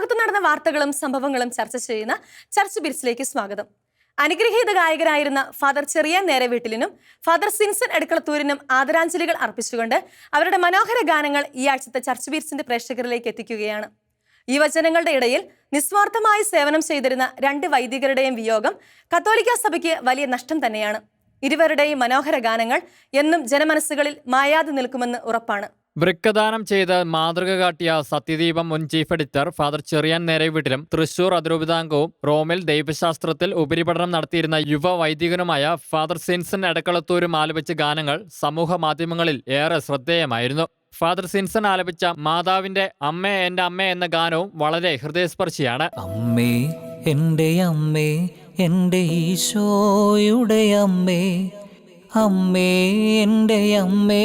ലോകത്ത് നടന്ന വാർത്തകളും സംഭവങ്ങളും ചർച്ച ചെയ്യുന്ന ചർച്ച് ബിർസിലേക്ക് സ്വാഗതം. അനുഗ്രഹീത ഗായകരായിരുന്ന ഫാദർ ചെറിയ നേരെ വീട്ടിലിനും ഫാദർ സിൻസൺ എടുക്കളത്തൂരിനും ആദരാഞ്ജലികൾ അർപ്പിച്ചുകൊണ്ട് അവരുടെ മനോഹര ഗാനങ്ങൾ ഈ ആഴ്ചത്തെ ചർച്ച് ബീറ്റ്സിന്റെ പ്രേക്ഷകരിലേക്ക് എത്തിക്കുകയാണ്. യുവജനങ്ങളുടെ ഇടയിൽ നിസ്വാർത്ഥമായി സേവനം ചെയ്തിരുന്ന രണ്ട് വൈദികരുടെയും വിയോഗം കത്തോലിക്ക സഭയ്ക്ക് വലിയ നഷ്ടം തന്നെയാണ്. ഇരുവരുടെയും മനോഹര ഗാനങ്ങൾ എന്നും ജനമനസ്സുകളിൽ മായാതെ നിൽക്കുമെന്ന് ഉറപ്പാണ്. വൃക്കദാനം ചെയ്ത് മാതൃക കാട്ടിയ സത്യദീപം മുൻ ചീഫ് എഡിറ്റർ ഫാദർ ചെറിയാൻ നേരവീട്ടിലും തൃശൂർ അതിരൂപിതാംഗവും റോമിൽ ദൈവശാസ്ത്രത്തിൽ ഉപരിപഠനം നടത്തിയിരുന്ന യുവ വൈദികനുമായ ഫാദർ സിൻസൺ എടക്കളത്തൂരും ആലപിച്ച ഗാനങ്ങൾ സമൂഹ മാധ്യമങ്ങളിൽ ഏറെ ശ്രദ്ധേയമായിരുന്നു. ഫാദർ സിൻസൺ ആലപിച്ച മാതാവിന്റെ അമ്മേ എന്റെ അമ്മേ എന്ന ഗാനവും വളരെ ഹൃദയസ്പർശിയാണ്. അമ്മേ അമ്മേ ഈശോയുടെ അമ്മേ അമ്മേ അമ്മേ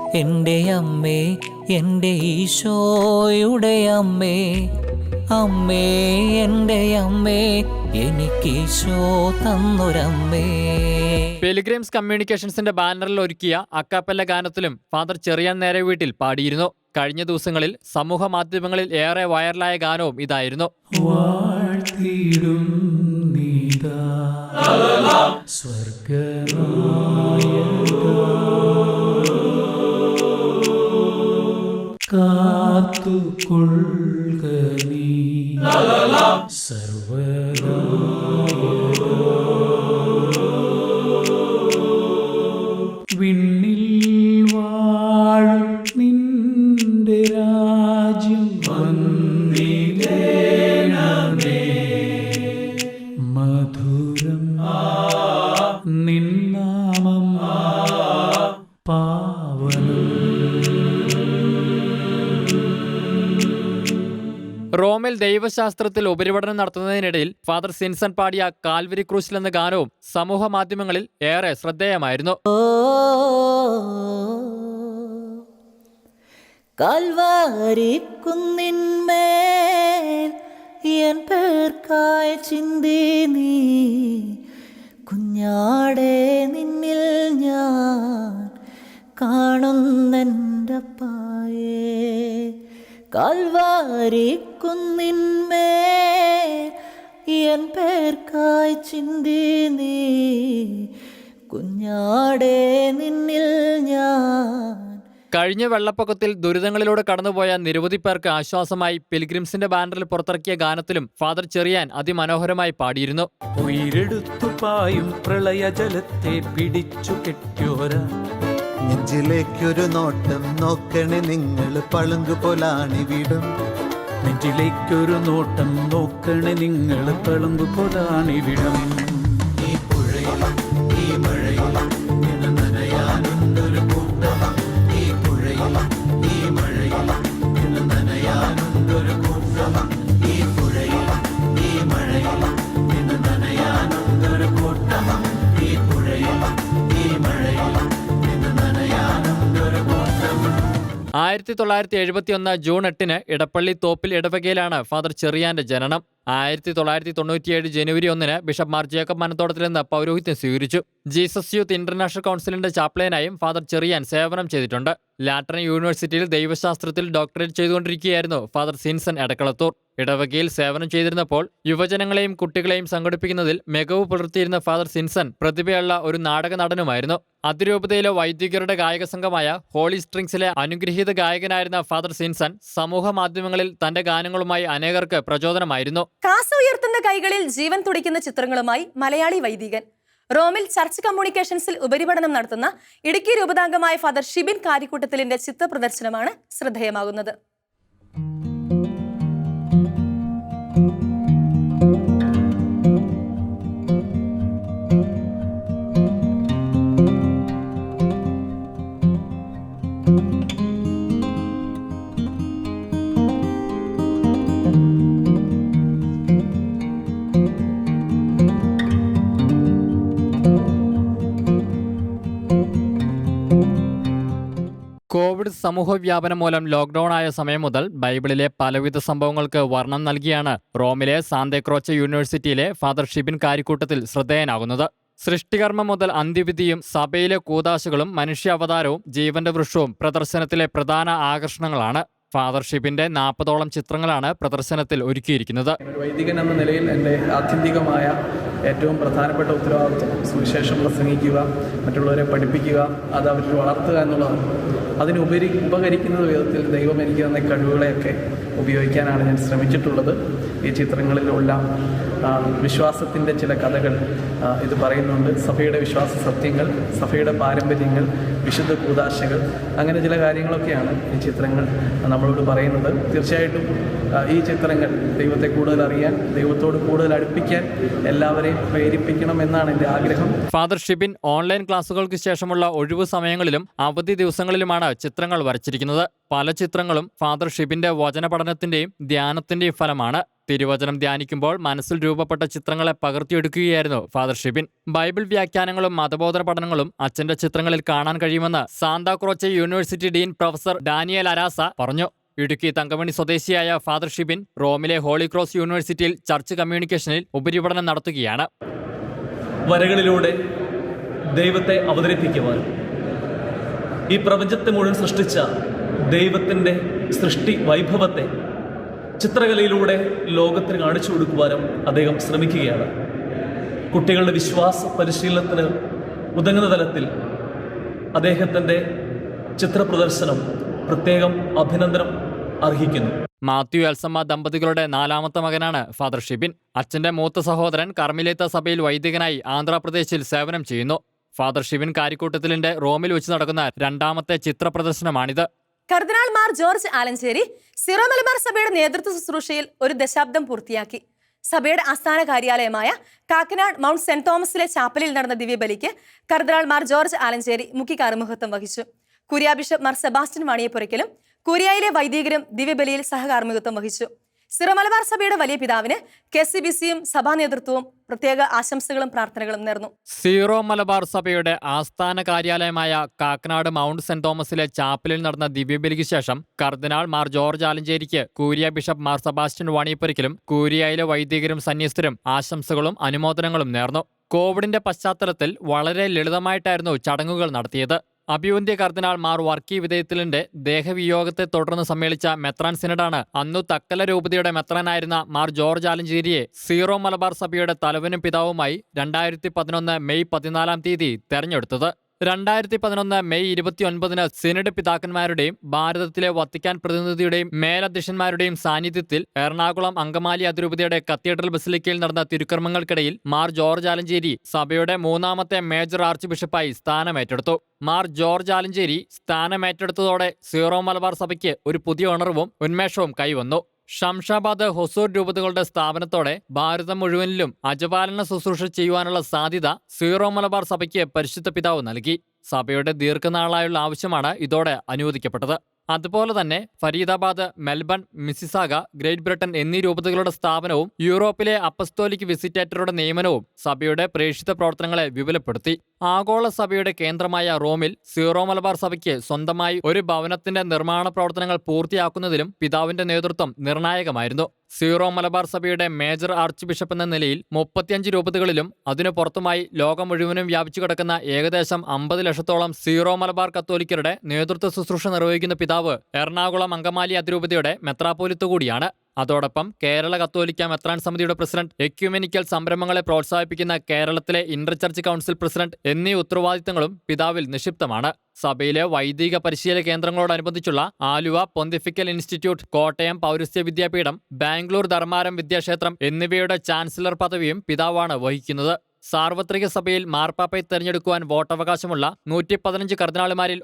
എന്റെ അമ്മേ എന്റെ ഈശോയുടെ അമ്മേ അമ്മേ എന്റെ അമ്മേ എനിക്ക് ഈശോ തന്നൊരമ്മേ. പെലിഗ്രിംസ് കമ്മ്യൂണിക്കേഷൻസിന്റെ ബാനറിൽ ഒരുക്കിയ അക്കാപ്പല്ല ഗാനത്തിലും ഫാദർ ചെറിയാൻ നേരെ വീട്ടിൽ പാടിയിരുന്നു. കഴിഞ്ഞ ദിവസങ്ങളിൽ സമൂഹ മാധ്യമങ്ങളിൽ ഏറെ വൈറലായ ഗാനവും ഇതായിരുന്നു. വാഴ്ത്തിടും കാത്തുകൊള്ളുക നീ. വിണ്ണിൽ വാഴും നിന്റെ രാജ്യം. റോമിൽ ദൈവശാസ്ത്രത്തിൽ ഉപരിപഠനം നടത്തുന്നതിനിടയിൽ ഫാദർ സിൻസൺ പാടിയ കാൽവരി ക്രൂശിൽ എന്ന ഗാനവും സമൂഹ മാധ്യമങ്ങളിൽ ഏറെ ശ്രദ്ധേയമായിരുന്നു. ഓ കാൽവാരിക്കുന്നിന്മേൽ എൻ പേർക്കായി ചിന്തി നീ കുഞ്ഞാടെ നിന്നിൽ ഞാൻ കാണുന്നെന്റെ പായേ കാൽവാരിക്കുന്നിന്മേൽ എൻ പേർക്കായി ചിന്തി നീ. കുഞ്ഞാടേ നിന്നിൽ ഞാൻ. കഴിഞ്ഞ വെള്ളപ്പൊക്കത്തിൽ ദുരിതങ്ങളിലൂടെ കടന്നുപോയ നിരവധി പേർക്ക് ആശ്വാസമായി പിൽഗ്രിംസിന്റെ ബാനറിൽ പുറത്തിറക്കിയ ഗാനത്തിലും ഫാദർ ചെറിയാൻ അതിമനോഹരമായി പാടിയിരുന്നു. ഉയരെടുത്തു പായും പ്രളയ ജലത്തെ പിടിച്ചു കെട്ടിയോര. നെഞ്ചിലേക്കൊരു നോട്ടം നോക്കണേ നിങ്ങൾ പളുങ്ക് പോലാണിവിടം നെഞ്ചിലേക്കൊരു നോട്ടം നോക്കണേ നിങ്ങൾ തളുമ്പു പോലാണിവിടം ആയിരത്തി തൊള്ളായിരത്തി എഴുപത്തി ഒന്ന് ജൂൺ എട്ടിന് ഇടപ്പള്ളി തോപ്പിൽ ഇടവകയിലാണ് ഫാദർ ചെറിയാന്റെ ജനനം. ആയിരത്തി തൊള്ളായിരത്തി തൊണ്ണൂറ്റിയേഴ് ജനുവരി ഒന്നിന് ബിഷപ്പ് മാർ ജേക്കബ് മനത്തോടത്തിൽ നിന്ന് പൗരോഹിത്യം സ്വീകരിച്ചു. ജീസസ് യൂത്ത് ഇന്റർനാഷണൽ കൗൺസിലിന്റെ ചാപ്ലനായും ഫാദർ ചെറിയാൻ സേവനം ചെയ്തിട്ടുണ്ട്. ലാറ്ററൻ യൂണിവേഴ്സിറ്റിയിൽ ദൈവശാസ്ത്രത്തിൽ ഡോക്ടറേറ്റ് ചെയ്തുകൊണ്ടിരിക്കുകയായിരുന്നു ഫാദർ സിൻസൺ എടക്കളത്തൂർ. ഇടവകയിൽ സേവനം ചെയ്തിരുന്നപ്പോൾ യുവജനങ്ങളെയും കുട്ടികളെയും സംഘടിപ്പിക്കുന്നതിൽ മികവ് പുലർത്തിയിരുന്ന ഫാദർ സിൻസൺ പ്രതിഭയുള്ള ഒരു നാടക നടനുമായിരുന്നു. അതിരൂപതയിലെ വൈദികരുടെ ഗായക സംഘമായ ഹോളി സ്ട്രിങ്സിലെ അനുഗ്രഹീത ഗായകനായിരുന്ന ഫാദർ സിൻസൺ സമൂഹ മാധ്യമങ്ങളിൽ തന്റെ ഗാനങ്ങളുമായി അനേകർക്ക് പ്രചോദനമായിരുന്നു. കാസ ഉയർത്തുന്ന കൈകളിൽ ജീവൻ തുടിക്കുന്ന ചിത്രങ്ങളുമായി മലയാളി വൈദികൻ. റോമിൽ ചർച്ച് കമ്മ്യൂണിക്കേഷൻസിൽ ഉപരിപഠനം നടത്തുന്ന ഇടുക്കി രൂപതാംഗമായ ഫാദർ ഷിബിൻ കാരിക്കൂട്ടത്തിലിന്റെ ചിത്ര പ്രദർശനമാണ് ശ്രദ്ധേയമാകുന്നത്. കോവിഡ് സമൂഹ വ്യാപനം മൂലം ലോക്ക്ഡൌൺ ആയ സമയം മുതൽ ബൈബിളിലെ പലവിധ സംഭവങ്ങൾക്ക് വർണം നൽകിയാണ് റോമിലെ സാന്തേക്രോച്ച യൂണിവേഴ്സിറ്റിയിലെ ഫാദർ ഷിബിൻ കാരിക്കൂട്ടത്തിൽ ശ്രദ്ധേയനാകുന്നത്. സൃഷ്ടികർമ്മം മുതൽ അന്ത്യവിധിയും സഭയിലെ കൂതാശകളും മനുഷ്യാവതാരവും ജീവന്റെ വൃക്ഷവും പ്രദർശനത്തിലെ പ്രധാന ആകർഷണങ്ങളാണ്. ഫാദർ ഷിബിന്റെ നാൽപ്പതോളം ചിത്രങ്ങളാണ് പ്രദർശനത്തിൽ ഒരുക്കിയിരിക്കുന്നത്. ഒരു വൈദികൻ എന്ന നിലയിൽ എന്റെ ആത്യന്തികമായ ഏറ്റവും പ്രധാനപ്പെട്ട ഉത്തരവാദിത്വം സുവിശേഷം പ്രസംഗിക്കുക മറ്റുള്ളവരെ പഠിപ്പിക്കുക അത് അവരിൽ വളർത്തുക എന്നുള്ളതാണ്. അതിനുപരി ഉപകരിക്കുന്ന വിധത്തിൽ ദൈവം എനിക്ക് തന്ന കഴിവുകളെയൊക്കെ ഉപയോഗിക്കാനാണ് ഞാൻ ശ്രമിച്ചിട്ടുള്ളത്. ഈ ചിത്രങ്ങളിലുള്ള വിശ്വാസത്തിന്റെ ചില കഥകൾ ഇത് പറയുന്നുണ്ട്. സഭയുടെ വിശ്വാസ സത്യങ്ങൾ സഭയുടെ പാരമ്പര്യങ്ങൾ വിശുദ്ധ കൂതാശകൾ അങ്ങനെ ചില കാര്യങ്ങളൊക്കെയാണ് ഈ ചിത്രങ്ങൾ നമ്മളോട് പറയുന്നത്. തീർച്ചയായിട്ടും ഈ ചിത്രങ്ങൾ ദൈവത്തെ കൂടുതൽ അറിയാൻ ദൈവത്തോട് കൂടുതൽ അടുപ്പിക്കാൻ എല്ലാവരെയും പ്രേരിപ്പിക്കണം എന്നാണ് എന്റെ ആഗ്രഹം. ഫാദർ ഷിബിൻ ഓൺലൈൻ ക്ലാസ്സുകൾക്ക് ശേഷമുള്ള ഒഴിവു സമയങ്ങളിലും അവധി ദിവസങ്ങളിലുമാണ് ചിത്രങ്ങൾ വരച്ചിരിക്കുന്നത്. പല ചിത്രങ്ങളും ഫാദർ ഷിബിന്റെ വചന ധ്യാനത്തിന്റെയും ഫലമാണ്. തിരുവചനം ധ്യാനിക്കുമ്പോൾ മനസ്സിൽ രൂപപ്പെട്ട ചിത്രങ്ങളെ പകർത്തിയെടുക്കുകയായിരുന്നു ഫാദർ ഷിബിൻ. ബൈബിൾ വ്യാഖ്യാനങ്ങളും മതബോധന പഠനങ്ങളും അച്ഛന്റെ ചിത്രങ്ങളിൽ കാണാൻ കഴിയുമെന്ന് Santa Croce university dean professor Daniel Arasa പറഞ്ഞു. ഇടുക്കി തങ്കമണി സ്വദേശിയായ ഫാദർ ഷിബിൻ റോമിലെ ഹോളി ക്രോസ് യൂണിവേഴ്സിറ്റിയിൽ ചർച്ച് കമ്മ്യൂണിക്കേഷനിൽ ഉപരിപഠനം നടത്തുകയാണ്. വരകളിലൂടെ ദൈവത്തെ അവതരിപ്പിക്കുവാൻ ഈ പ്രപഞ്ചത്തെ മുഴുവൻ സൃഷ്ടിച്ച ദൈവത്തിന്റെ സൃഷ്ടി വൈഭവത്തെ ചിത്രകലയിലൂടെ ലോകത്തിന് കാണിച്ചു കൊടുക്കുവാനും അദ്ദേഹം ശ്രമിക്കുകയാണ്. കുട്ടികളുടെ വിശ്വാസ പരിശീലനത്തിന് ഉതങ്ങുന്ന തലത്തിൽ അദ്ദേഹത്തിന്റെ ചിത്രപ്രദർശനം പ്രത്യേകം അഭിനന്ദനം അർഹിക്കുന്നു. മാത്യു എൽസമ്മ ദമ്പതികളുടെ നാലാമത്തെ മകനാണ് ഫാദർ ഷിബിൻ. അച്ഛന്റെ മൂത്ത സഹോദരൻ കർമ്മിലേത്ത സഭയിൽ വൈദികനായി ആന്ധ്രാപ്രദേശിൽ സേവനം ചെയ്യുന്നു. ഫാദർ ഷിബിൻ കാരിക്കൂട്ടത്തിലിന്റെ റോമിൽ വെച്ച് നടക്കുന്ന രണ്ടാമത്തെ ചിത്ര പ്രദർശനമാണിത് cardinal Mar George Alencherry Syro Malabar സഭയുടെ നേതൃത്വ ശുശ്രൂഷയിൽ ഒരു ദശാബ്ദം പൂർത്തിയാക്കി. സഭയുടെ ആസ്ഥാന കാര്യാലയമായ കാക്കനാട് മൗണ്ട് സെന്റ് തോമസിലെ ചാപ്പലിൽ നടന്ന ദിവ്യബലിക്ക് കർദിനാൾ മാർ ജോർജ് ആലഞ്ചേരി മുഖ്യ കാർമുഖത്വം വഹിച്ചു. കുര്യാ ബിഷപ്പ് മാർ സെബാസ്റ്റ്യൻ വാണിയപ്പുറയ്ക്കലും കുര്യായിലെ വൈദികരും ദിവ്യബലിയിൽ സഹകാർമികത്വം വഹിച്ചു. സിറോ മലബാർ സഭയുടെ വലിയ പിതാവിന് കെ സി ബി സിയും സഭാ നേതൃത്വവും പ്രത്യേക ആശംസകളും പ്രാർത്ഥനകളും നേർന്നു. സീറോ മലബാർ സഭയുടെ ആസ്ഥാന കാര്യാലയമായ കാക്കനാട് മൗണ്ട് സെന്റ് തോമസിലെ ചാപ്പലിൽ നടന്ന ദിവ്യബലിക്ക് ശേഷം കർദിനാൾ മാർ ജോർജ് ആലഞ്ചേരിക്ക് കൂരിയ ബിഷപ്പ് മാർ സെബാസ്റ്റ്യൻ വാണിയപ്പുരയ്ക്കലും കൂരിയയിലെ വൈദികരും സന്യസ്തരും ആശംസകളും അനുമോദനങ്ങളും നേർന്നു. കോവിഡിന്റെ പശ്ചാത്തലത്തിൽ വളരെ ലളിതമായിട്ടായിരുന്നു ചടങ്ങുകൾ നടത്തിയത്. അഭിവന്ധ്യ കർദിനാൾ മാർ വർക്കി വിധേയത്തിലിന്റെ ദേഹവിയോഗത്തെ തുടർന്ന് സമ്മേളിച്ച മെത്രാൻ സിനഡാണ് അന്നു തക്കല രൂപതയുടെ മെത്രാനായിരുന്ന മാർ ജോർജ് ആലഞ്ചേരിയെ സീറോ മലബാർ സഭയുടെ തലവനും പിതാവുമായി രണ്ടായിരത്തി പതിനൊന്ന് മെയ് പതിനാലാം തീയതി തെരഞ്ഞെടുത്തത്. രണ്ടായിരത്തി പതിനൊന്ന് മെയ് ഇരുപത്തിയൊൻപതിന് സിനഡ് പിതാക്കന്മാരുടെയും ഭാരതത്തിലെ വത്തിക്കാൻ പ്രതിനിധിയുടെയും മേലധ്യക്ഷന്മാരുടെയും സാന്നിധ്യത്തിൽ എറണാകുളം അങ്കമാലി അതിരൂപതയുടെ കത്തീഡ്രൽ ബസിലിക്കയിൽ നടന്ന തിരുക്കർമ്മങ്ങൾക്കിടയിൽ മാർ ജോർജ് ആലഞ്ചേരി സഭയുടെ മൂന്നാമത്തെ മേജർ ആർച്ച് ബിഷപ്പായി സ്ഥാനമേറ്റെടുത്തു. മാർ ജോർജ് ആലഞ്ചേരി സ്ഥാനമേറ്റെടുത്തതോടെ സീറോ മലബാർ സഭയ്ക്ക് ഒരു പുതിയ ഉണർവും ഉന്മേഷവും കൈവന്നു. ഷംഷാബാദ് ഹൊസൂർ രൂപതകളുടെ സ്ഥാപനത്തോടെ ഭാരതം മുഴുവനിലും അജപാലന ശുശ്രൂഷ ചെയ്യുവാനുള്ള സാധ്യത സീറോ മലബാർ സഭയ്ക്ക് പരിശുദ്ധ പിതാവ് നൽകി. സഭയുടെ ദീർഘനാളായുള്ള ആവശ്യമാണ് ഇതോടെ അനുവദിക്കപ്പെട്ടത്. അതുപോലെ തന്നെ Faridabad Melbourne Mississauga Great Britain എന്നീ രൂപതകളുടെ സ്ഥാപനവും യൂറോപ്പിലെ അപ്പസ്തോലിക് വിസിറ്റേറ്ററുടെ നിയമനവും സഭയുടെ പ്രേക്ഷിത പ്രവർത്തനങ്ങളെ വിപുലപ്പെടുത്തി. ആഗോള സഭയുടെ കേന്ദ്രമായ റോമിൽ സീറോ മലബാർ സഭയ്ക്ക് സ്വന്തമായി ഒരു ഭവനത്തിന്റെ നിർമ്മാണ പ്രവർത്തനങ്ങൾ പൂർത്തിയാക്കുന്നതിലും പിതാവിന്റെ നേതൃത്വം നിർണായകമായിരുന്നു. സീറോ മലബാർ സഭയുടെ മേജർ ആർച്ച് ബിഷപ്പ് എന്ന നിലയിൽ മുപ്പത്തിയഞ്ച് രൂപതകളിലും അതിനു പുറത്തുമായി ലോകം മുഴുവനും വ്യാപിച്ചു കിടക്കുന്ന ഏകദേശം അമ്പത് ലക്ഷത്തോളം സീറോ മലബാർ കത്തോലിക്കരുടെ നേതൃത്വ ശുശ്രൂഷ നിർവഹിക്കുന്ന പിതാവ് എറണാകുളം അങ്കമാലി അതിരൂപതയുടെ മെത്രാപോലിത്തു കൂടിയാണ്. അതോടൊപ്പം കേരള കത്തോലിക്ക മെത്രാൻ സമിതിയുടെ പ്രസിഡന്റ് എക്യുമെനിക്കൽ സംരംഭങ്ങളെ പ്രോത്സാഹിപ്പിക്കുന്ന കേരളത്തിലെ ഇന്റർ ചർച്ച് കൗൺസിൽ പ്രസിഡന്റ് എന്നീ ഉത്തരവാദിത്തങ്ങളും പിതാവിൽ നിക്ഷിപ്തമാണ്. സഭയിലെ വൈദിക പരിശീലന കേന്ദ്രങ്ങളോടനുബന്ധിച്ചുള്ള ആലുവ പൊന്തിഫിക്കൽ ഇൻസ്റ്റിറ്റ്യൂട്ട് കോട്ടയം പൗരസ്ത്യ വിദ്യാപീഠം ബാംഗ്ലൂർ ധർമാരം വിദ്യാക്ഷേത്രം എന്നിവയുടെ ചാൻസലർ പദവിയും പിതാവാണ് വഹിക്കുന്നത്. സാർവത്രിക സഭയിൽ മാർപ്പാപ്പയെ തെരഞ്ഞെടുക്കുവാൻ വോട്ടവകാശമുള്ള നൂറ്റി പതിനഞ്ച്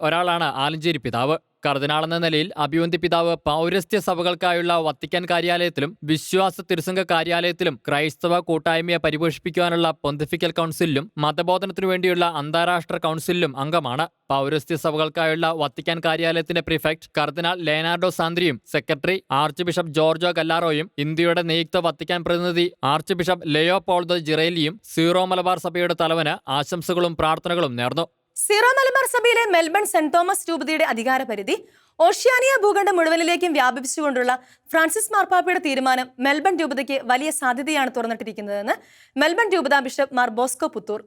ഒരാളാണ് ആലഞ്ചേരി പിതാവ്. കർദിനാൾ എന്ന നിലയിൽ അഭിവന്തി പിതാവ് പൗരസ്ത്യ സഭകൾക്കായുള്ള വത്തിക്കാൻ കാര്യാലയത്തിലും വിശ്വാസ തിരുസംഘ കാര്യാലയത്തിലും ക്രൈസ്തവ കൂട്ടായ്മയെ പരിപോഷിപ്പിക്കുവാനുള്ള പൊന്തിഫിക്കൽ കൗൺസിലിലും മതബോധനത്തിനു വേണ്ടിയുള്ള അന്താരാഷ്ട്ര കൗൺസിലിലും അംഗമാണ്. പൗരസ്ത്യ സഭകൾക്കായുള്ള വത്തിക്കാൻ കാര്യാലയത്തിന്റെ പ്രിഫെക്ട് കർദിനാൾ ലേനാർഡോ സാന്ദ്രിയും സെക്രട്ടറി ആർച്ച് ബിഷപ്പ് ജോർജോ കല്ലാറോയും ഇന്ത്യയുടെ നിയുക്ത വത്തിക്കാൻ പ്രതിനിധി ആർച്ച് ബിഷപ്പ് ലെയോ പോൾദോ ജിറേലിയും സീറോ മലബാർ സഭയുടെ തലവന് ആശംസകളും പ്രാർത്ഥനകളും നേർന്നു. സീറോ മലബാർ സഭയിലെ മെൽബൺ സെന്റ് തോമസ് രൂപതയുടെ അധികാര പരിധി ഓഷ്യാനിയ ഭൂഖണ്ഡം മുഴുവനിലേക്കും വ്യാപിപ്പിച്ചുകൊണ്ടുള്ള ഫ്രാൻസിസ് മാർപ്പാപ്പയുടെ തീരുമാനം മെൽബൺ രൂപതയ്ക്ക് വലിയ സാധ്യതയാണ് തുറന്നിട്ടിരിക്കുന്നതെന്ന് മെൽബൺ രൂപത ബിഷപ്പ് മാർ ബോസ്കോ പുത്തൂർ.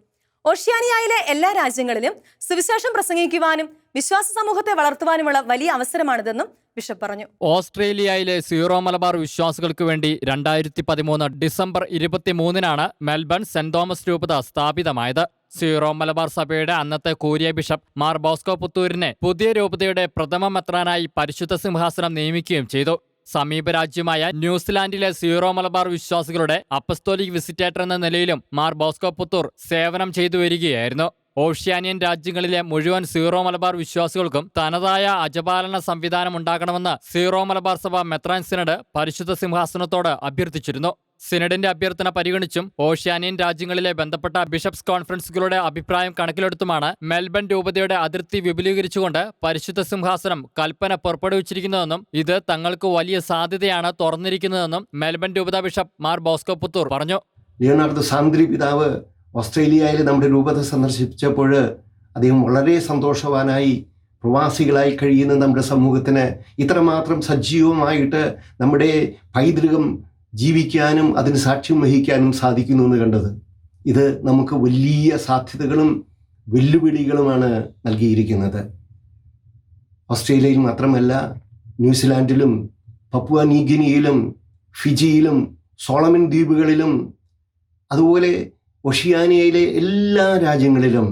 ഓഷ്യാനിയയിലെ എല്ലാ രാജ്യങ്ങളിലും സുവിശേഷം പ്രസംഗിക്കുവാനും വിശ്വാസ സമൂഹത്തെ വളർത്തുവാനുമുള്ള വലിയ അവസരമാണിതെന്നും ബിഷപ്പ് പറഞ്ഞു. ഓസ്ട്രേലിയയിലെ സീറോ മലബാർ വിശ്വാസികൾക്ക് വേണ്ടി രണ്ടായിരത്തി പതിമൂന്ന് ഡിസംബർ ഇരുപത്തിമൂന്നിനാണ് മെൽബൺ സെന്റ് തോമസ് രൂപത സ്ഥാപിതമായത്. സീറോ മലബാർ സഭയുടെ അന്നത്തെ കൂരിയ ബിഷപ്പ് മാർ ബോസ്കോ പുത്തൂരിനെ പുതിയ രൂപതയുടെ പ്രഥമ മെത്രാനായി പരിശുദ്ധ സിംഹാസനം നിയമിക്കുകയും ചെയ്തു. സമീപ രാജ്യമായ ന്യൂസിലാൻഡിലെ സീറോ മലബാർ വിശ്വാസികളുടെ അപ്പസ്തോലിക് വിസിറ്റേറ്റർ എന്ന നിലയിലും മാർ ബോസ്കോ പുത്തൂർ സേവനം ചെയ്തു വരികയായിരുന്നു. ഓഷ്യാനിയൻ രാജ്യങ്ങളിലെ മുഴുവൻ സീറോ മലബാർ വിശ്വാസികൾക്കും തനതായ അജപാലന സംവിധാനം ഉണ്ടാകണമെന്ന് സീറോ മലബാർ സഭ മെത്രാൻ സിനഡ് പരിശുദ്ധ സിംഹാസനത്തോട് അഭ്യർത്ഥിച്ചിരുന്നു. സിനഡിന്റെ അഭ്യർത്ഥന പരിഗണിച്ചും ഓഷ്യാനിയൻ രാജ്യങ്ങളിലെ ബന്ധപ്പെട്ട ബിഷപ്സ് കോൺഫറൻസുകളുടെ അഭിപ്രായം കണക്കിലെടുത്തുമാണ് മെൽബൺ രൂപതയുടെ അതിർത്തി വിപുലീകരിച്ചുകൊണ്ട് പരിശുദ്ധ സിംഹാസനം കൽപ്പന പുറപ്പെടുവിച്ചിരിക്കുന്നതെന്നും ഇത് തങ്ങൾക്ക് വലിയ സാധ്യതയാണ് തുറന്നിരിക്കുന്നതെന്നും മെൽബൺ രൂപത ബിഷപ്പ് മാർ ബോസ്കോ പുത്തൂർ പറഞ്ഞു. സാന്ദ്രി പിതാവ് ഓസ്ട്രേലിയയിൽ നമ്മുടെ രൂപത സന്ദർശിച്ചപ്പോൾ അദ്ദേഹം വളരെ സന്തോഷവാനായി പ്രവാസികളായി കഴിയുന്ന നമ്മുടെ സമൂഹത്തിന് ഇത്രമാത്രം സജീവമായിട്ട് നമ്മുടെ പൈതൃകം ജീവിക്കാനും അതിന് സാക്ഷ്യം വഹിക്കാനും സാധിക്കുന്നു എന്ന് കണ്ടത്. ഇത് നമുക്ക് വലിയ സാധ്യതകളും വെല്ലുവിളികളുമാണ് നൽകിയിരിക്കുന്നത്. ഓസ്ട്രേലിയയിൽ മാത്രമല്ല ന്യൂസിലാൻഡിലും പപ്പുവ നീഗിനിയിലും ഫിജിയിലും സോളമൻ ദ്വീപുകളിലും അതുപോലെ ഒഷിയാനിയയിലെ എല്ലാ രാജ്യങ്ങളിലും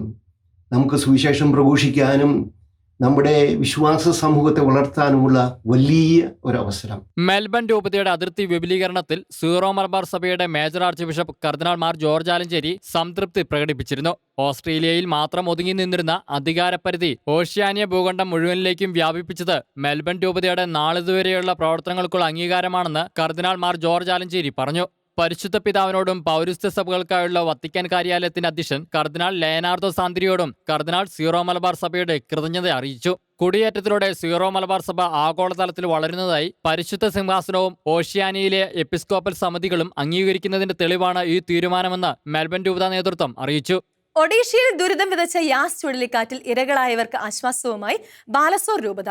നമുക്ക് സുവിശേഷം പ്രഘോഷിക്കാനും നമ്മുടെ വിശ്വാസ സമൂഹത്തെ വളർത്താനുമുള്ള വലിയ അവസരം. മെൽബൺ രൂപതയുടെ അതിർത്തി വിപുലീകരണത്തിൽ സീറോ മലബാർ സഭയുടെ major archbishop cardinal Mar George Alencherry സംതൃപ്തി പ്രകടിപ്പിച്ചിരുന്നു. ഓസ്ട്രേലിയയിൽ മാത്രം ഒതുങ്ങി നിന്നിരുന്ന അധികാരപരിധി ഓഷ്യാനിയ ഭൂഖണ്ഡം മുഴുവനിലേക്കും വ്യാപിപ്പിച്ചത് മെൽബൺ രൂപതയുടെ നാളിതുവരെയുള്ള പ്രവർത്തനങ്ങൾക്കുള്ള അംഗീകാരമാണെന്ന് കർദിനാൾ മാർ ജോർജ് ആലഞ്ചേരി പറഞ്ഞു. പരിശുദ്ധ പിതാവിനോടും പൗരസ്ത്യ സഭകൾക്കായുള്ള വത്തിക്കാൻ കാര്യാലയത്തിന്റെ അധ്യക്ഷൻ കർദിനാൾ ലയനാർദോ സാന്ദ്രിയോടും കർദിനാൾ സീറോ മലബാർ സഭയുടെ കൃതജ്ഞത അറിയിച്ചു. കുടിയേറ്റത്തിലൂടെ സീറോ മലബാർ സഭ ആഗോളതലത്തിൽ വളരുന്നതായി പരിശുദ്ധ സിംഹാസനവും ഓഷ്യാനിയിലെ എപ്പിസ്കോപ്പൽ സമിതികളും അംഗീകരിക്കുന്നതിന്റെ തെളിവാണ് ഈ തീരുമാനമെന്ന് മെൽബൺ രൂപത നേതൃത്വം അറിയിച്ചു. ഒഡീഷയിൽ ദുരിതം വിതച്ച യാസ് ചുഴലിക്കാറ്റിൽ ഇരകളായവർക്ക് ആശ്വാസവുമായി ബാലസോർ രൂപത.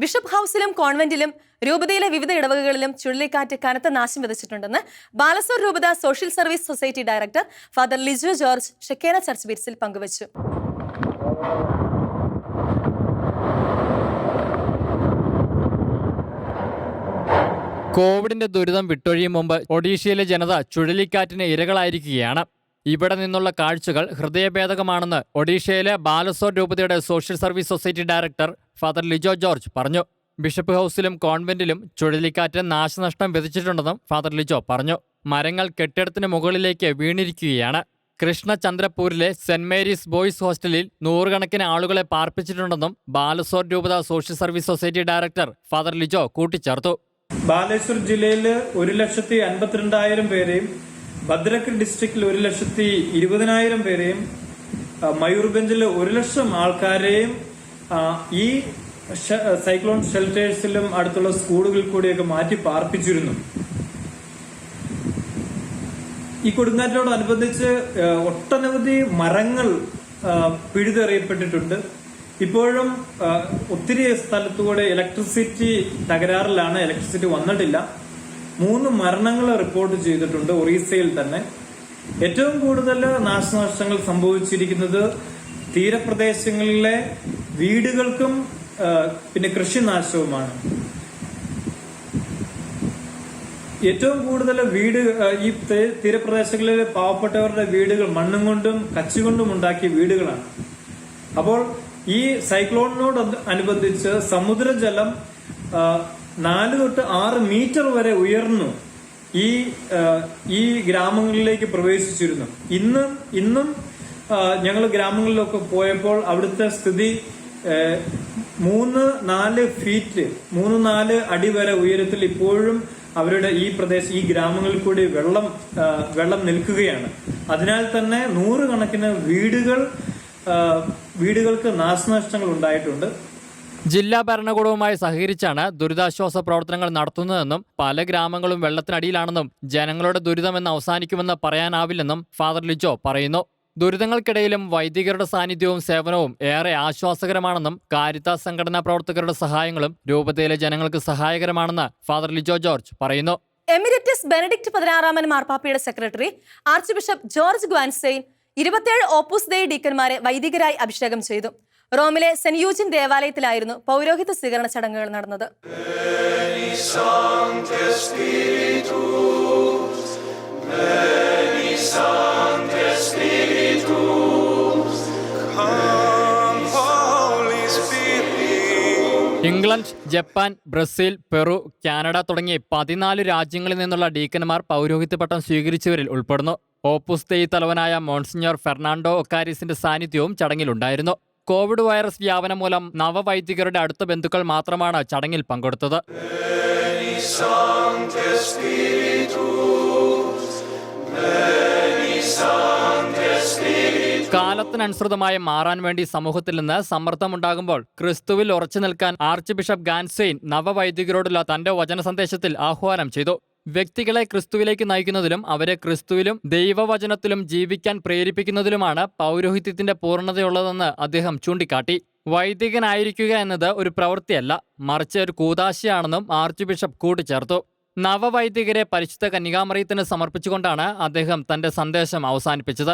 ബിഷപ്പ് ഹൗസിലും കോൺവെന്റിലും രൂപതയിലെ വിവിധ ഇടവകകളിലും ചുഴലിക്കാറ്റ് കനത്ത നാശം വിതച്ചിട്ടുണ്ടെന്ന് ബാലസോർ രൂപത social service society director father Lijo George Shekinah church ബീറ്റ്സിൽ പങ്കുവച്ചു. കോവിഡിന്റെ ദുരിതം വിട്ടൊഴിയും മുമ്പ് ഒഡീഷയിലെ ജനത ചുഴലിക്കാറ്റിന് ഇരകളായിരിക്കുകയാണ്. ഇവിടെ നിന്നുള്ള കാഴ്ചകൾ ഹൃദയഭേദകമാണെന്ന് ഒഡീഷയിലെ ബാലസോർ രൂപതയുടെ social service society director father Lijo George പറഞ്ഞു. ബിഷപ്പ് ഹൗസിലും കോൺവെന്റിലും ചുഴലിക്കാറ്റ് നാശനഷ്ടം വിതച്ചിട്ടുണ്ടെന്നും ഫാദർ ലിജോ പറഞ്ഞു. മരങ്ങൾ കെട്ടിടത്തിന് മുകളിലേക്ക് വീണിരിക്കുകയാണ്. കൃഷ്ണചന്ദ്രപൂരിലെ സെന്റ് മേരീസ് ബോയ്സ് ഹോസ്റ്റലിൽ നൂറുകണക്കിന് ആളുകളെ പാർപ്പിച്ചിട്ടുണ്ടെന്നും ബാലസോർ രൂപത social service society director father Lijo കൂട്ടിച്ചേർത്തു. ബാലേശ്വർ ജില്ലയിൽ ഒരു ലക്ഷത്തി അൻപത്തിരണ്ടായിരം പേരെയും ഭദ്രക് ഡിസ്ട്രിക്റ്റിൽ ഒരു ലക്ഷത്തി ഇരുപതിനായിരം പേരെയും മയൂർബഞ്ചിൽ ഒരു ലക്ഷം ആൾക്കാരെയും ഈ സൈക്ലോൺ ഷെൽട്ടേഴ്സിലും അടുത്തുള്ള സ്കൂളുകളിൽ കൂടിയൊക്കെ മാറ്റി പാർപ്പിച്ചിരുന്നു. ഈ കൊടുങ്കാറ്റിനോടനുബന്ധിച്ച് ഒട്ടനവധി മരങ്ങൾ പിഴുതെറിയപ്പെട്ടിട്ടുണ്ട്. ഇപ്പോഴും ഒത്തിരി സ്ഥലത്തുകൂടെ ഇലക്ട്രിസിറ്റി തകരാറിലാണ് ഇലക്ട്രിസിറ്റി വന്നിട്ടില്ല. മൂന്ന് മരണങ്ങൾ റിപ്പോർട്ട് ചെയ്തിട്ടുണ്ട് ഒറീസയിൽ തന്നെ. ഏറ്റവും കൂടുതൽ നാശനഷ്ടങ്ങൾ സംഭവിച്ചിരിക്കുന്നത് തീരപ്രദേശങ്ങളിലെ വീടുകൾക്കും പിന്നെ കൃഷിനാശവുമാണ്. ഏറ്റവും കൂടുതൽ വീട് ഈ തീരപ്രദേശങ്ങളിലെ പാവപ്പെട്ടവരുടെ വീടുകൾ മണ്ണും കൊണ്ടും കച്ചുകൊണ്ടും ഉണ്ടാക്കിയ വീടുകളാണ്. അപ്പോൾ ഈ സൈക്ലോണിനോട് അനുബന്ധിച്ച് സമുദ്രജലം നാല് തൊട്ട് ആറ് മീറ്റർ വരെ ഉയർന്നു ഈ ഈ ഗ്രാമങ്ങളിലേക്ക് പ്രവേശിച്ചിരുന്നു. ഇന്ന് ഇന്നും ഞങ്ങൾ ഗ്രാമങ്ങളിലൊക്കെ പോയപ്പോൾ അവിടുത്തെ സ്ഥിതി മൂന്ന് നാല് ഫീറ്റ് മൂന്ന് നാല് അടി വരെ ഉയരത്തിൽ ഇപ്പോഴും അവരുടെ ഈ പ്രദേശം ഈ ഗ്രാമങ്ങളിൽ കൂടി വെള്ളം വെള്ളം നിൽക്കുകയാണ്. അതിനാൽ തന്നെ നൂറുകണക്കിന് വീടുകൾ വീടുകൾക്ക് നാശനഷ്ടങ്ങൾ ഉണ്ടായിട്ടുണ്ട്. ജില്ലാ ഭരണകൂടവുമായി സഹകരിച്ചാണ് ദുരിതാശ്വാസ പ്രവർത്തനങ്ങൾ നടത്തുന്നതെന്നും പല ഗ്രാമങ്ങളും വെള്ളത്തിനടിയിലാണെന്നും ജനങ്ങളുടെ ദുരിതമെന്ന് അവസാനിക്കുമെന്ന് പറയാനാവില്ലെന്നും ഫാദർ ലിജോ പറയുന്നു. ദുരിതങ്ങൾക്കിടയിലും വൈദികരുടെ സാന്നിധ്യവും സേവനവും ഏറെ ആശ്വാസകരമാണെന്നും കാരിത സംഘടനാ പ്രവർത്തകരുടെ സഹായങ്ങളും രൂപതയിലെ ജനങ്ങൾക്ക് സഹായകരമാണെന്ന് ഫാദർ ലിജോ ജോർജ് പറയുന്നു. എമിരറ്റസ് ബെനഡിക്ട് പതിനാറാമൻ മാർപ്പാപ്പയുടെ സെക്രട്ടറി ആർച്ച് ബിഷപ്പ് ജോർജ് ഗ്വാൻസെയിൻ ഇരുപത്തിയേഴ് ഓപ്പോസ് ദേ ഡീക്കന്മാരെ വൈദികരായി അഭിഷേകം ചെയ്തു. റോമിലെ സെന്റ് യൂജിൻ ദേവാലയത്തിലായിരുന്നു പൗരോഹിത്യ സ്വീകരണ ചടങ്ങുകൾ നടന്നത്. England Japan Brazil Peru Canada തുടങ്ങിയ പതിനാല് രാജ്യങ്ങളിൽ നിന്നുള്ള ഡീക്കന്മാർ പൗരോഹിത്യ പട്ടം സ്വീകരിച്ചവരിൽ ഉൾപ്പെടുന്നു. ഓപ്പുസ്തേ തലവനായ മോൺസിഞ്ഞോർ ഫെർണാണ്ടോ ഒക്കാരിസിന്റെ സാന്നിധ്യവും ചടങ്ങിലുണ്ടായിരുന്നു. കോവിഡ് വൈറസ് വ്യാപനം മൂലം നവവൈദികരുടെ അടുത്ത ബന്ധുക്കൾ മാത്രമാണ് ചടങ്ങിൽ പങ്കെടുത്തത്. കാലത്തിനനുസൃതമായി മാറാൻ വേണ്ടി സമൂഹത്തിൽ നിന്ന് സമ്മർദ്ദമുണ്ടാകുമ്പോൾ ക്രിസ്തുവിൽ ഉറച്ചു നിൽക്കാൻ ആർച്ച് ബിഷപ്പ് ഗാൻസെയിൻ നവവൈദികരോടുള്ള തന്റെ വചന സന്ദേശത്തിൽ ആഹ്വാനം ചെയ്തു. വ്യക്തികളെ ക്രിസ്തുവിലേക്ക് നയിക്കുന്നതിലും അവരെ ക്രിസ്തുവിലും ദൈവവചനത്തിലും ജീവിക്കാൻ പ്രേരിപ്പിക്കുന്നതിലുമാണ് പൗരോഹിത്യത്തിന്റെ പൂർണതയുള്ളതെന്ന് അദ്ദേഹം ചൂണ്ടിക്കാട്ടി. വൈദികനായിരിക്കുക എന്നത് ഒരു പ്രവൃത്തിയല്ല മറിച്ച് ഒരു കൂതാശയാണെന്നും ആർച്ച് ബിഷപ്പ് കൂട്ടിച്ചേർത്തു. നവവൈദികരെ പരിശുദ്ധ കന്യകാമറിയത്തിന് സമർപ്പിച്ചുകൊണ്ടാണ് അദ്ദേഹം തന്റെ സന്ദേശം അവസാനിപ്പിച്ചത്.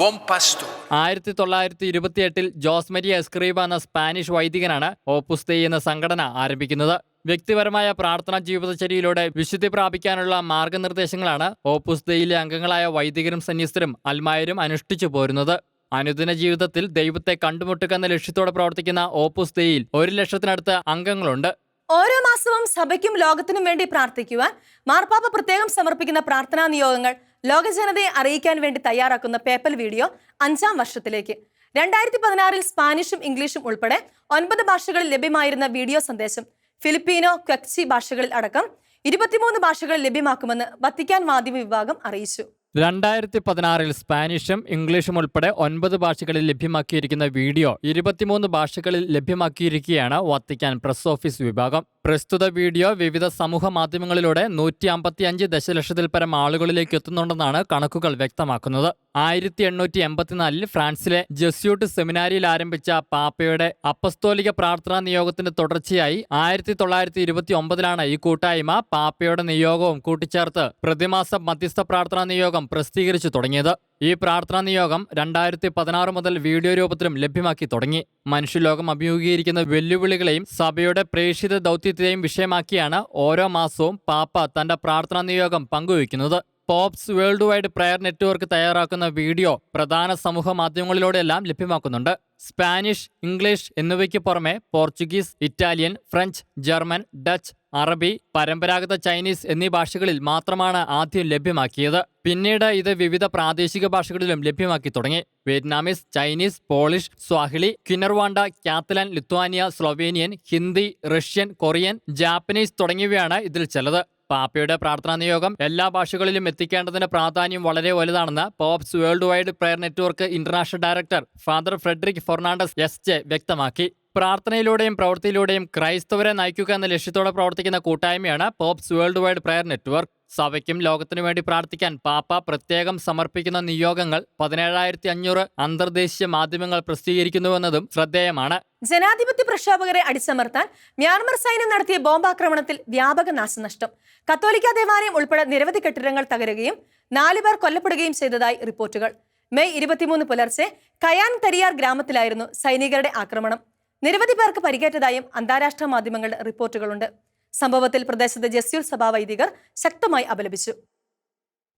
Buon pastore. ആയിരത്തി തൊള്ളായിരത്തി ഇരുപത്തിയെട്ടിൽ ജോസ് മരിയ എസ്ക്രീബ എന്ന സ്പാനിഷ് വൈദികനാണ് ഓപ്പുസ് ദെയ് എന്ന സംഘടന ആരംഭിക്കുന്നത്. വ്യക്തിപരമായ പ്രാർത്ഥനാ ജീവിതചര്യയിലൂടെ വിശുദ്ധി പ്രാപിക്കാനുള്ള മാർഗനിർദ്ദേശങ്ങളാണ് ഓപ്പുസ് ദെയിലെ അംഗങ്ങളായ വൈദികരും സന്യസ്തരും അൽമായരും അനുഷ്ഠിച്ചു പോരുന്നത്. അനുദിന ജീവിതത്തിൽ ദൈവത്തെ കണ്ടുമുട്ടുക എന്ന ലക്ഷ്യത്തോടെ പ്രവർത്തിക്കുന്ന ഓപ്പുസ് ദെയിൽ ഒരു ലക്ഷത്തിനടുത്ത് അംഗങ്ങളുണ്ട്. ഓരോ മാസവും സഭയ്ക്കും ലോകത്തിനും വേണ്ടി പ്രാർത്ഥിക്കുവാൻ മാർപ്പാപ്പ പ്രത്യേകം സമർപ്പിക്കുന്ന പ്രാർത്ഥനാ നിയോഗങ്ങൾ ലോക ജനതയെ അറിയിക്കാൻ വേണ്ടി തയ്യാറാക്കുന്ന പേപ്പൽ വീഡിയോ അഞ്ചാം വർഷത്തിലേക്ക്. രണ്ടായിരത്തി പതിനാറിൽ സ്പാനിഷും ഇംഗ്ലീഷും ഉൾപ്പെടെ ഒൻപത് ഭാഷകളിൽ ലഭ്യമായിരുന്ന വീഡിയോ സന്ദേശം ഫിലിപ്പീനോ ക്വക്സി ഭാഷകളിൽ അടക്കം ഇരുപത്തിമൂന്ന് ഭാഷകളിൽ ലഭ്യമാക്കുമെന്ന് വത്തിക്കാൻ മാധ്യമ വിഭാഗം അറിയിച്ചു. രണ്ടായിരത്തി പതിനാറിൽ സ്പാനിഷും ഇംഗ്ലീഷും ഉൾപ്പെടെ ഒൻപത് ഭാഷകളിൽ ലഭ്യമാക്കിയിരിക്കുന്ന വീഡിയോ ഇരുപത്തിമൂന്ന് ഭാഷകളിൽ ലഭ്യമാക്കിയിരിക്കുകയാണ് വത്തിക്കാൻ പ്രസ് ഓഫീസ് വിഭാഗം. പ്രസ്തുത വീഡിയോ വിവിധ സമൂഹ മാധ്യമങ്ങളിലൂടെ നൂറ്റി അമ്പത്തിയഞ്ച് ദശലക്ഷത്തിൽ പരം ആളുകളിലേക്ക് എത്തുന്നുണ്ടെന്നാണ് കണക്കുകൾ വ്യക്തമാക്കുന്നത്. ആയിരത്തി എണ്ണൂറ്റി എൺപത്തിനാലിൽ ഫ്രാൻസിലെ ജസ്യൂട്ട് സെമിനാരിയിൽ ആരംഭിച്ച പാപ്പയുടെ അപ്പസ്തോലിക പ്രാർത്ഥനാ നിയോഗത്തിന്റെ തുടർച്ചയായി ആയിരത്തി തൊള്ളായിരത്തി ഇരുപത്തി ഒമ്പതിലാണ് ഈ കൂട്ടായ്മ പാപ്പയുടെ നിയോഗവും കൂട്ടിച്ചേർത്ത് പ്രതിമാസ മധ്യസ്ഥ പ്രാർത്ഥനാ നിയോഗം പ്രസിദ്ധീകരിച്ചു തുടങ്ങിയത്. ഈ പ്രാർത്ഥനാ നിയോഗം രണ്ടായിരത്തി പതിനാറ് മുതൽ വീഡിയോ രൂപത്തിലും ലഭ്യമാക്കി തുടങ്ങി. മനുഷ്യലോകം അഭിമുഖീകരിക്കുന്ന വെല്ലുവിളികളെയും സഭയുടെ പ്രേക്ഷിത ദൗത്യത്തെയും വിഷയമാക്കിയാണ് ഓരോ മാസവും പാപ്പ തന്റെ പ്രാർത്ഥനാ നിയോഗം പങ്കുവയ്ക്കുന്നത്. Pope's World Wide Prayer Network തയ്യാറാക്കുന്ന വീഡിയോ പ്രധാന സമൂഹ മാധ്യമങ്ങളിലൂടെയെല്ലാം ലഭ്യമാക്കുന്നുണ്ട്. സ്പാനിഷ് ഇംഗ്ലീഷ് എന്നിവയ്ക്ക് പുറമെ Portuguese Italian French German Dutch അറബി പരമ്പരാഗത ചൈനീസ് എന്നീ ഭാഷകളിൽ മാത്രമാണ് ആദ്യം ലഭ്യമാക്കിയത്. പിന്നീട് ഇത് വിവിധ പ്രാദേശിക ഭാഷകളിലും ലഭ്യമാക്കി തുടങ്ങി. Vietnamese Chinese Polish Swahili Kinyarwanda Catalan Lithuania Slovenian Hindi Russian Korean Japanese തുടങ്ങിയവയാണ് ഇതിൽ ചിലത്. പാപ്പയുടെ പ്രാർത്ഥനാ നിയോഗം എല്ലാ ഭാഷകളിലും എത്തിക്കേണ്ടതിന്റെ പ്രാധാന്യം വളരെ വലുതാണെന്ന് Pope's World Wide Prayer Network international director father Frederic Fernandez S J വ്യക്തമാക്കി. പ്രാർത്ഥനയിലൂടെയും പ്രവൃത്തിയിലൂടെയും ക്രൈസ്തവരെ നയിക്കുക എന്ന ലക്ഷ്യത്തോടെ പ്രവർത്തിക്കുന്ന കൂട്ടായ്മയാണ് Pope's World Wide Prayer Network. സഭയ്ക്കും ലോകത്തിനു വേണ്ടി പ്രാർത്ഥിക്കാൻ പാപ്പ പ്രത്യേകം സമർപ്പിക്കുന്ന നിയോഗങ്ങൾ പതിനേഴായിരത്തി അഞ്ഞൂറ് അന്തർദേശീയ മാധ്യമങ്ങൾ പ്രസിദ്ധീകരിക്കുന്നുവെന്നതും ശ്രദ്ധേയമാണ്. ജനാധിപത്യ പ്രക്ഷോഭകരെ അടിച്ചമർത്താൻ മ്യാൻമർ സൈന്യം നടത്തിയ ബോംബാക്രമണത്തിൽ വ്യാപക നാശനഷ്ടം. കത്തോലിക്ക ദേവാലയം ഉൾപ്പെടെ നിരവധി കെട്ടിടങ്ങൾ തകരുകയും നാലുപേർ കൊല്ലപ്പെടുകയും ചെയ്തതായി റിപ്പോർട്ടുകൾ. മെയ് ഇരുപത്തിമൂന്ന് പുലർച്ചെ കയാൻ തരിയാർ ഗ്രാമത്തിലായിരുന്നു സൈനികരുടെ ആക്രമണം. നിരവധി പേർക്ക് പരിക്കേറ്റതായും അന്താരാഷ്ട്ര മാധ്യമങ്ങളുടെ റിപ്പോർട്ടുകളുണ്ട്. സംഭവത്തിൽ പ്രദേശത്തെ ജസ്യൂൽ സഭാ വൈദികർ ശക്തമായി അപലപിച്ചു.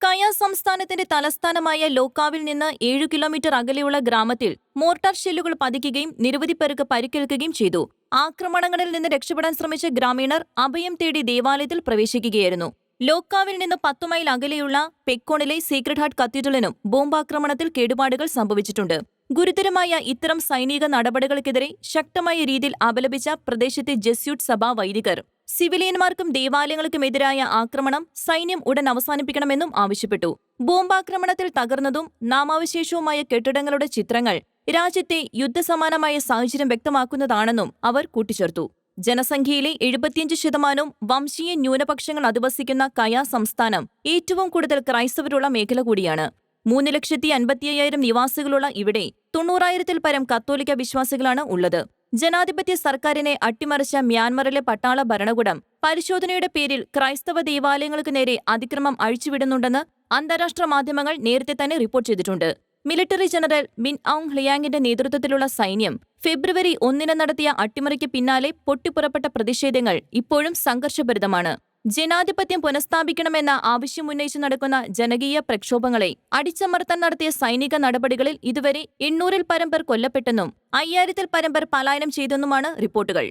കയാ സംസ്ഥാനത്തിന്റെ തലസ്ഥാനമായ ലോക്കാവിൽ നിന്ന് ഏഴു കിലോമീറ്റർ അകലെയുള്ള ഗ്രാമത്തിൽ മോർട്ടാർ ഷെല്ലുകൾ പതിക്കുകയും നിരവധി പേർക്ക് പരിക്കേൽക്കുകയും ചെയ്തു. ആക്രമണങ്ങളിൽ നിന്ന് രക്ഷപ്പെടാൻ ശ്രമിച്ച ഗ്രാമീണർ അഭയം തേടി ദേവാലയത്തിൽ പ്രവേശിക്കുകയായിരുന്നു. ലോക്കാവിൽ നിന്ന് പത്തു മൈൽ അകലെയുള്ള പെക്കോണിലെ സീക്രട്ട് ഹാർട്ട് കത്തീഡ്രലിനും ബോംബാക്രമണത്തിൽ കേടുപാടുകൾ സംഭവിച്ചിട്ടുണ്ട്. ഗുരുതരമായ ഇത്തരം സൈനിക നടപടികൾക്കെതിരെ ശക്തമായ രീതിയിൽ അപലപിച്ച പ്രദേശത്തെ ജസ്യൂട്ട് സഭാ വൈദികർ. സിവിലിയന്മാർക്കും ദേവാലയങ്ങൾക്കുമെതിരായ ആക്രമണം സൈന്യം ഉടൻ അവസാനിപ്പിക്കണമെന്നും ആവശ്യപ്പെട്ടു. ബോംബാക്രമണത്തിൽ തകർന്നതും നാമാവശേഷവുമായ കെട്ടിടങ്ങളുടെ ചിത്രങ്ങൾ രാജ്യത്തെ യുദ്ധസമാനമായ സാഹചര്യം വ്യക്തമാക്കുന്നതാണെന്നും അവർ കൂട്ടിച്ചേർത്തു. ജനസംഖ്യയിലെ എഴുപത്തിയഞ്ച് ശതമാനവും വംശീയ ന്യൂനപക്ഷങ്ങൾ അധിവസിക്കുന്ന കയ സംസ്ഥാനം ഏറ്റവും കൂടുതൽ ക്രൈസ്തവരുള്ള മേഖല കൂടിയാണ്. മൂന്ന് ലക്ഷത്തി അൻപത്തി അയ്യായിരം നിവാസികളുള്ള ഇവിടെ തൊണ്ണൂറായിരത്തിൽ പരം കത്തോലിക്ക വിശ്വാസികളാണ് ഉള്ളത്. ജനാധിപത്യ സർക്കാരിനെ അട്ടിമറിച്ച മ്യാൻമറിലെ പട്ടാള ഭരണകൂടം പരിശോധനയുടെ പേരിൽ ക്രൈസ്തവ ദേവാലയങ്ങൾക്ക് നേരെ അതിക്രമം അഴിച്ചുവിടുന്നുണ്ടെന്ന് അന്താരാഷ്ട്ര മാധ്യമങ്ങൾ നേരത്തെ തന്നെ റിപ്പോർട്ട് ചെയ്തിട്ടുണ്ട്. മിലിറ്ററി ജനറൽ മിൻ ഔങ് ഹ്ലിയാങ്ങിന്റെ നേതൃത്വത്തിലുള്ള സൈന്യം ഫെബ്രുവരി ഒന്നിന് നടത്തിയ അട്ടിമറിക്ക് പിന്നാലെ പൊട്ടിപ്പുറപ്പെട്ട പ്രതിഷേധങ്ങൾ ഇപ്പോഴും സംഘർഷഭരിതമാണ്. ജനാധിപത്യം പുനഃസ്ഥാപിക്കണമെന്ന ആവശ്യമുന്നയിച്ച് നടക്കുന്ന ജനകീയ പ്രക്ഷോഭങ്ങളെ അടിച്ചമർത്താൻ നടത്തിയ സൈനിക നടപടികളിൽ ഇതുവരെ എണ്ണൂറിൽ പരം പേർ കൊല്ലപ്പെട്ടെന്നും അയ്യായിരത്തിൽ പരം പേർ പലായനം ചെയ്തെന്നുമാണ് റിപ്പോർട്ടുകൾ.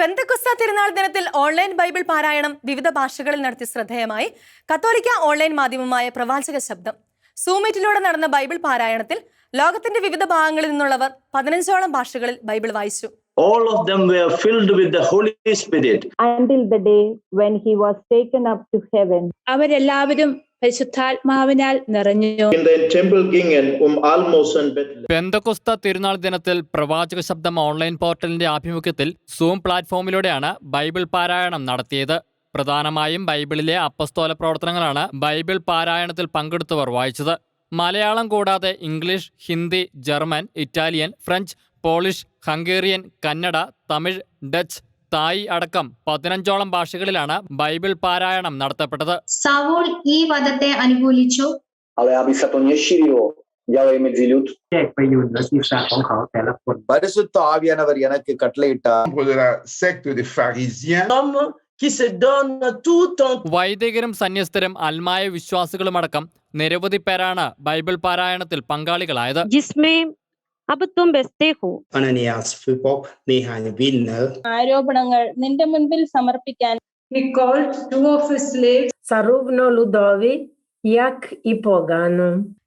പെന്തക്കുസ്ത തിരുനാൾ ദിനത്തിൽ ഓൺലൈൻ ബൈബിൾ പാരായണം വിവിധ ഭാഷകളിൽ നടത്തി ശ്രദ്ധേയമായി. കത്തോലിക്ക ഓൺലൈൻ മാധ്യമമായ പ്രവാചക ശബ്ദം. സൂമീറ്റിലൂടെ നടന്ന ബൈബിൾ പാരായണത്തിൽ ലോകത്തിന്റെ വിവിധ ഭാഗങ്ങളിൽ നിന്നുള്ളവർ പതിനഞ്ചോളം ഭാഷകളിൽ ബൈബിൾ വായിച്ചു all of them were filled with the Holy Spirit. until the day when he was taken up to heaven. അവരെല്ലാവരും പരിശുദ്ധാത്മാവിനാൽ നിറഞ്ഞു um Bethlehem. പെന്തക്കൊസ്ത തിരുനാൾ ദിനത്തിൽ പ്രവാചക ശബ്ദം ഓൺലൈൻ പോർട്ടലിന്റെ ആഭിമുഖ്യത്തിൽ സൂം പ്ലാറ്റ്ഫോമിലൂടെയാണ് ബൈബിൾ പാരായണം നടത്തിയത് പ്രധാനമായും ബൈബിളിലെ അപ്പസ്തോല പ്രവർത്തനങ്ങളാണ് ബൈബിൾ പാരായണത്തിൽ പങ്കെടുത്തവർ വായിച്ചത്. മലയാളം കൂടാതെ English Hindi German Italian French Polish Hungarian Kannada Tamil Dutch Thai അടക്കം പതിനഞ്ചോളം ഭാഷകളിലാണ് ബൈബിൾ പാരായണം നടത്തപ്പെട്ടത്. സവോൾ ഈ വധത്തെ അനുകൂലിച്ചു. പരിശുദ്ധ ആവിയാനവർ എനിക്ക് കട്ടളയിട്ടാർ en വൈദികരും സന്യസ്തരും അൽമായ വിശ്വാസികളുമടക്കം നിരവധി പേരാണ് ബൈബിൾ പാരായണത്തിൽ പങ്കാളികളായത്. ആരോപണങ്ങൾ നിന്റെ മുൻപിൽ സമർപ്പിക്കാൻ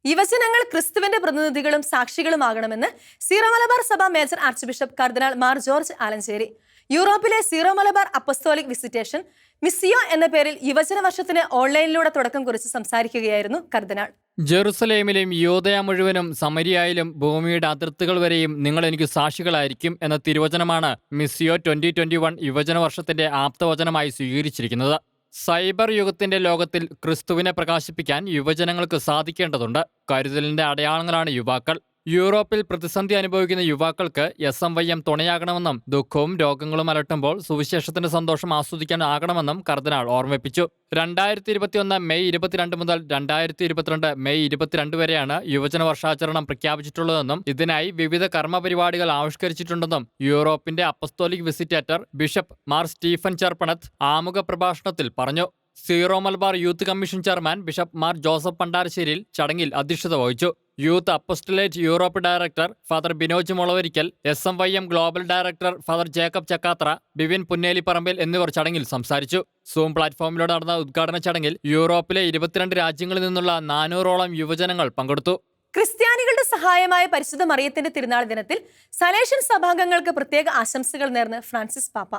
യുവജനങ്ങൾ ക്രിസ്തുവിന്റെ പ്രതിനിധികളും സാക്ഷികളുമാകണമെന്ന് സീറോ മലബാർ സഭ മേജർ ആർച്ച് ബിഷപ്പ് കർദിനാൾ മാർ ജോർജ് ആലഞ്ചേരി യൂറോപ്പിലെ സീറോ മലബാർ അപ്പസ്തോലിക് വിസിറ്റേഷൻ മിസ്സിയോ എന്ന പേരിൽ യുവജന വർഷത്തിന് ഓൺലൈനിലൂടെ തുടക്കം കുറിച്ച് സംസാരിക്കുകയായിരുന്നു കർദിനാൾ ജെറുസലേമിലും യോധയ മുഴുവനും സമരിയായാലും ഭൂമിയുടെ അതിർത്തികൾ വരെയും നിങ്ങൾ എനിക്ക് സാക്ഷികളായിരിക്കും എന്ന തിരുവചനമാണ് മിസ്സിയോ ട്വന്റി ട്വന്റി വൺ യുവജന വർഷത്തിന്റെ ആപ്തവചനമായി സ്വീകരിച്ചിരിക്കുന്നത്. സൈബർ യുഗത്തിന്റെ ലോകത്തിൽ ക്രിസ്തുവിനെ പ്രകാശിപ്പിക്കാൻ യുവജനങ്ങൾക്ക് സാധിക്കേണ്ടതുണ്ട്. കരുതലിന്റെ അടയാളങ്ങളാണ് യുവാക്കൾ. യൂറോപ്പിൽ പ്രതിസന്ധി അനുഭവിക്കുന്ന യുവാക്കൾക്ക് എസ് എം വൈ എം തുണയാകണമെന്നും ദുഃഖവും രോഗങ്ങളും അലട്ടുമ്പോൾ സുവിശേഷത്തിന്റെ സന്തോഷം ആസ്വദിക്കാൻ ആകണമെന്നും കർദിനാൾ ഓർമ്മിപ്പിച്ചു. രണ്ടായിരത്തി ഇരുപത്തിയൊന്ന് മെയ് ഇരുപത്തിരണ്ട് മുതൽ രണ്ടായിരത്തി ഇരുപത്തിരണ്ട് മെയ് ഇരുപത്തിരണ്ട് വരെയാണ് യുവജന വർഷാചരണം പ്രഖ്യാപിച്ചിട്ടുള്ളതെന്നും ഇതിനായി വിവിധ കർമ്മപരിപാടികൾ ആവിഷ്കരിച്ചിട്ടുണ്ടെന്നും യൂറോപ്പിന്റെ apostolic visitator bishop Mar Stephen Cherpanath ആമുഖ പ്രഭാഷണത്തിൽ പറഞ്ഞു. Syro Malabar youth commission chairman bishop Mar Joseph Pandarasseril ചടങ്ങിൽ അധ്യക്ഷത വഹിച്ചു. Youth apostolate Europe director father Binoj Mulavarickal S M Y M global director father Jacob Chakkathra Bivin Punnelipparambil എന്നിവർ ചടങ്ങിൽ സംസാരിച്ചു. Zoom പ്ലാറ്റ്ഫോമിലൂടെ നടന്ന ഉദ്ഘാടന ചടങ്ങിൽ യൂറോപ്പിലെ ഇരുപത്തിരണ്ട് രാജ്യങ്ങളിൽ നിന്നുള്ള നാനൂറോളം യുവജനങ്ങൾ പങ്കെടുത്തു. ക്രിസ്ത്യാനികളുടെ സഹായമായ പരിശുദ്ധ മറിയത്തിന്റെ തിരുനാൾ ദിനത്തിൽ സലേഷൻ സഭാംഗങ്ങൾക്ക് പ്രത്യേക ആശംസകൾ നേർന്ന് ഫ്രാൻസിസ് പാപ്പ.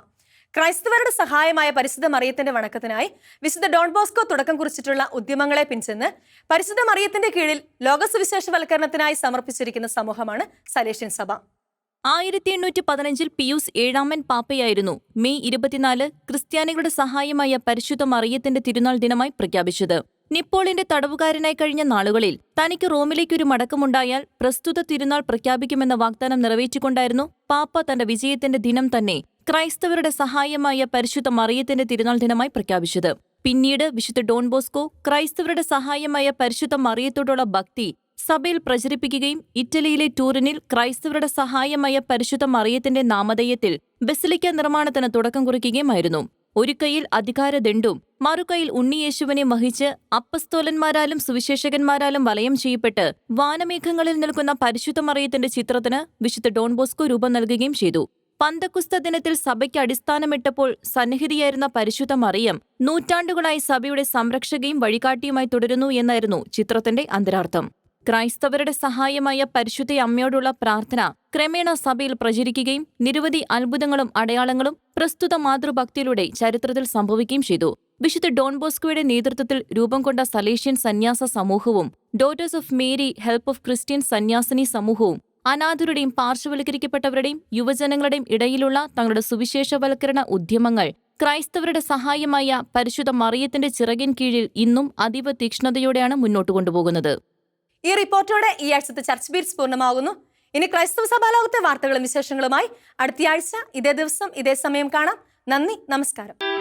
ക്രൈസ്തവരുടെ സഹായമായ പരിശുദ്ധ മറിയത്തിന്റെ വണക്കത്തിനായി വിശുദ്ധ ഡോൺ ബോസ്കോ തുടക്കം കുറിച്ചിട്ടുള്ള ഉദ്യമങ്ങളെ പിൻചെന്ന് പരിശുദ്ധ മറിയത്തിന്റെ കീഴിൽ ലോകസുവിശേഷവൽക്കരണത്തിനായി സമർപ്പിച്ചിരിക്കുന്ന സമൂഹമാണ് സലേഷ്യൻ സഭ. ആയിരത്തി എണ്ണൂറ്റി പതിനഞ്ചിൽ പിയൂസ് ഏഴാമൻ പാപ്പയായിരുന്നു മെയ് ഇരുപത്തിനാല് ക്രിസ്ത്യാനികളുടെ സഹായമായ പരിശുദ്ധ മറിയത്തിന്റെ തിരുനാൾ ദിനമായി പ്രഖ്യാപിച്ചത്. നിപ്പോളിന്റെ തടവുകാരനായി കഴിഞ്ഞ നാളുകളിൽ തനിക്ക് റോമിലേക്കൊരു മടക്കമുണ്ടായാൽ പ്രസ്തുത തിരുനാൾ പ്രഖ്യാപിക്കുമെന്ന വാഗ്ദാനം നിറവേറ്റിക്കൊണ്ടായിരുന്നു പാപ്പ തന്റെ വിജയത്തിന്റെ ദിനം തന്നെ ക്രൈസ്തവരുടെ സഹായമായ പരിശുദ്ധ മറിയത്തിന്റെ തിരുനാൾ ദിനമായി പ്രഖ്യാപിച്ചത്. പിന്നീട് വിശുദ്ധ ഡോൺ ബോസ്കോ ക്രൈസ്തവരുടെ സഹായമായ പരിശുദ്ധ മറിയത്തോടുള്ള ഭക്തി സഭയിൽ പ്രചരിപ്പിക്കുകയും ഇറ്റലിയിലെ ടൂറിനിൽ ക്രൈസ്തവരുടെ സഹായമായ പരിശുദ്ധ മറിയത്തിന്റെ നാമധേയത്തിൽ ബസിലിക്ക നിർമ്മാണത്തിന് തുടക്കം കുറിക്കുകയുമായിരുന്നു. ഒരു കൈയിൽ അധികാരദണ്ഡും മറുകൈയിൽ ഉണ്ണിയേശുവിനെ വഹിച്ച് അപ്പസ്തോലന്മാരാലും സുവിശേഷകന്മാരാലും വലയം ചെയ്യപ്പെട്ട് വാനമേഘങ്ങളിൽ നിൽക്കുന്ന പരിശുദ്ധ മറിയത്തിന്റെ ചിത്രത്തിന് വിശുദ്ധ ഡോൺ ബോസ്കോ രൂപം നൽകുകയും ചെയ്തു. പന്തക്കുസ്ത ദിനത്തിൽ സഭയ്ക്ക് അടിസ്ഥാനമിട്ടപ്പോൾ സന്നിഹിതിയായിരുന്ന പരിശുദ്ധ മറിയം നൂറ്റാണ്ടുകളായി സഭയുടെ സംരക്ഷകയും വഴികാട്ടിയുമായി തുടരുന്നു എന്നായിരുന്നു ചിത്രത്തിന്റെ അന്തരാർത്ഥം. ക്രൈസ്തവരുടെ സഹായമായ പരിശുദ്ധ അമ്മയോടുള്ള പ്രാർത്ഥന ക്രമേണ സഭയിൽ പ്രചരിക്കുകയും നിരവധി അത്ഭുതങ്ങളും അടയാളങ്ങളും പ്രസ്തുത മാതൃഭക്തിയിലൂടെ ചരിത്രത്തിൽ സംഭവിക്കുകയും ചെയ്തു. വിശുദ്ധ ഡോൺ ബോസ്കോയുടെ നേതൃത്വത്തിൽ രൂപം കൊണ്ട സലേഷ്യൻ സന്യാസ സമൂഹവും daughters of Mary help of Christian സന്യാസിനി സമൂഹവും അനാഥരുടെയും പാർശ്വവൽക്കരിക്കപ്പെട്ടവരുടെയും യുവജനങ്ങളുടെയും ഇടയിലുള്ള തങ്ങളുടെ സുവിശേഷവൽക്കരണ ഉദ്യമങ്ങൾ ക്രൈസ്തവരുടെ സഹായമായ പരിശുദ്ധ മറിയത്തിന്റെ ചിറകിൻ കീഴിൽ ഇന്നും അതീവ തീക്ഷ്ണതയോടെയാണ് മുന്നോട്ട് കൊണ്ടുപോകുന്നത്. ഈ റിപ്പോർട്ടോടെ ഈ ആഴ്ചത്തെ ചർച്ച് ബീറ്റ്സ് പൂർണമാകുന്നു. ഇനി ക്രൈസ്തവ സഭാലോകത്തെ വാർത്തകളും വിശേഷങ്ങളുമായി അടുത്തയാഴ്ച ഇതേ ദിവസം ഇതേ സമയം കാണാം. നന്ദി നമസ്കാരം.